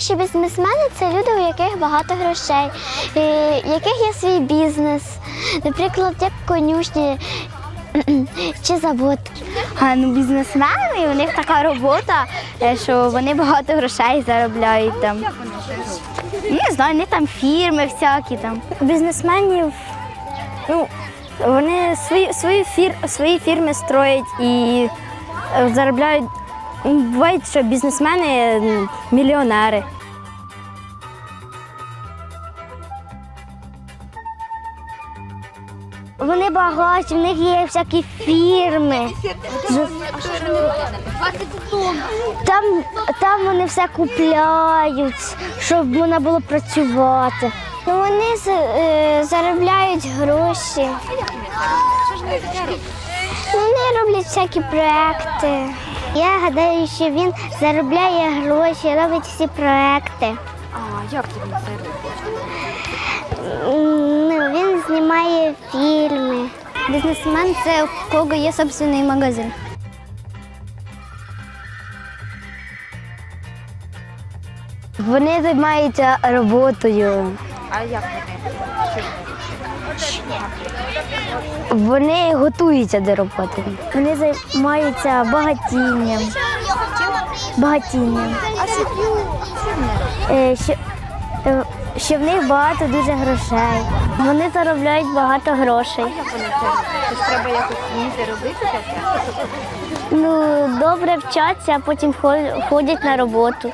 що бізнесмени це люди, у яких багато грошей, е, у яких є свій бізнес, наприклад, як конюшні чи завод. А, ну, бізнесмени, у них така робота, е, що вони багато грошей заробляють там. Не знаю, вони там фірми всякі там. Бізнесменів, ну, вони свої, свої, фір, свої фірми строять і е, заробляють. Буває, що бізнесмени мільйонери. Вони багаті, в них є всякі фірми. Там, там вони все купляють, щоб можна було працювати. Ну, вони е, заробляють гроші. Вони роблять всякі проекти. Я гадаю, що він заробляє гроші, робить всі проекти. А як тобі це робить? Ну, він знімає фільми. Бізнесмен це у кого є собственний магазин. Вони займаються роботою. А як Вони готуються до роботи. Вони займаються багатінням. Багатінням. Е, е, що в них багато дуже грошей. Вони заробляють багато грошей. Треба якось вміти робити? Ну, добре вчаться, а потім хо- ходять на роботу.